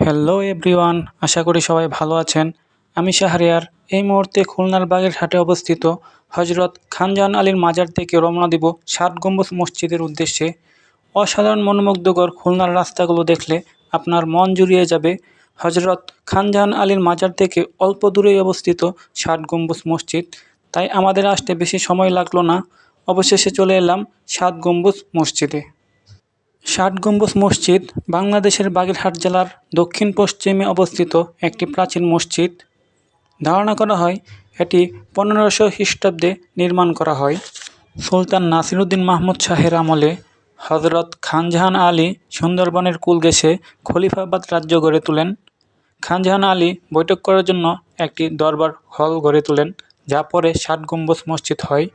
Hello everyone আশা করি সবাই ভালো আছেন। আমি শাহরিয়ার। এই মুহূর্তে খুলনার বাগেরহাটে অবস্থিত হজরত খানজান আলীর মাজার থেকে রওনা দিব সাত গম্বুজ মসজিদের উদ্দেশ্যে। অসাধারণ মনোমুগ্ধকর খুলনার রাস্তাগুলো দেখলে আপনার মন জুড়িয়ে যাবে। হজরত খানজাহান আলীর মাজার থেকে অল্প দূরেই অবস্থিত ষাট গম্বুজ মসজিদ। তাই আমাদের আসতে বেশি সময় লাগল না। অবশেষে চলে এলাম সাত গম্বুজ মসজিদে। ষাট গম্বুজ মসজিদ বাংলাদেশের বাগেরহাট জেলার দক্ষিণ পশ্চিমে অবস্থিত একটি প্রাচীন মসজিদ। ধারণা করা হয়, এটি পনেরোশো খ্রিস্টাব্দে নির্মাণ করা হয়। সুলতান নাসিরুদ্দিন মাহমুদ শাহের আমলে হজরত খানজাহান আলী সুন্দরবনের কুল খলিফাবাদ রাজ্য গড়ে তোলেন। খানজাহান আলী বৈঠক করার জন্য একটি দরবার হল গড়ে তোলেন, যা পরে ষাট গম্বুজ মসজিদ হয়।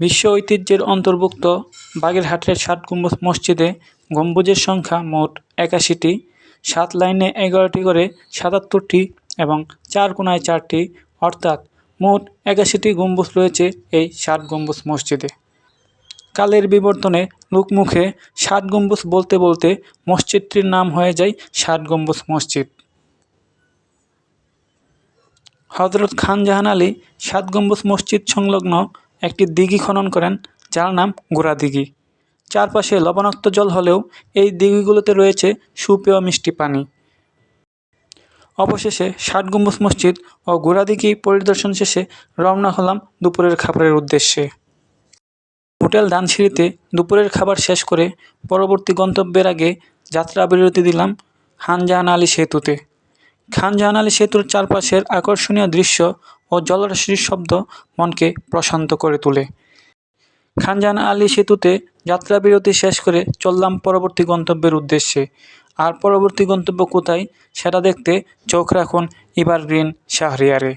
বিশ্ব ঐতিহ্যের অন্তর্ভুক্ত বাগেরহাটের ষাট গম্বুজ মসজিদে গম্বুজের সংখ্যা মোট একাশিটি। সাত লাইনে এগারোটি করে সাতাত্তরটি এবং চার কোনায় চারটি, অর্থাৎ মোট একাশিটি গম্বুজ রয়েছে এই ষাট গম্বুজ মসজিদে। কালের বিবর্তনে লোকমুখে ষাট গম্বুজ বলতে বলতে মসজিদটির নাম হয়ে যায় ষাট গম্বুজ মসজিদ। হজরত খান জাহান আলী সাত গম্বুজ মসজিদ সংলগ্ন একটি দিঘি খনন করেন, যার নাম গোড়া দিঘি। চারপাশে লবণাক্ত জল হলেও এই দিঘিগুলোতে রয়েছে সুপেয় মিষ্টি পানি। অবশেষে ষাট গম্বুজ মসজিদ ও গোড়াদিঘি পরিদর্শন শেষে রওনা হলাম দুপুরের খাবারের উদ্দেশ্যে। হোটেল ধানসিঁড়িতে দুপুরের খাবার শেষ করে পরবর্তী গন্তব্যের আগে যাত্রা বিরতি দিলাম খানজাহান আলী সেতুতে। খানজাহান আলী সেতুর চারপাশের আকর্ষণীয় দৃশ্য ও জলরাশির শব্দ মনকে প্রশান্ত করে তোলে। খানজান আলী সেতুতে যাত্রা বিরতি শেষ করে চললাম পরবর্তী গন্তব্যের উদ্দেশ্যে। আর পরবর্তী গন্তব্য কোথায়, সেটা দেখতে চোখ রাখুন ইভারগ্রিন শাহরিয়ারে।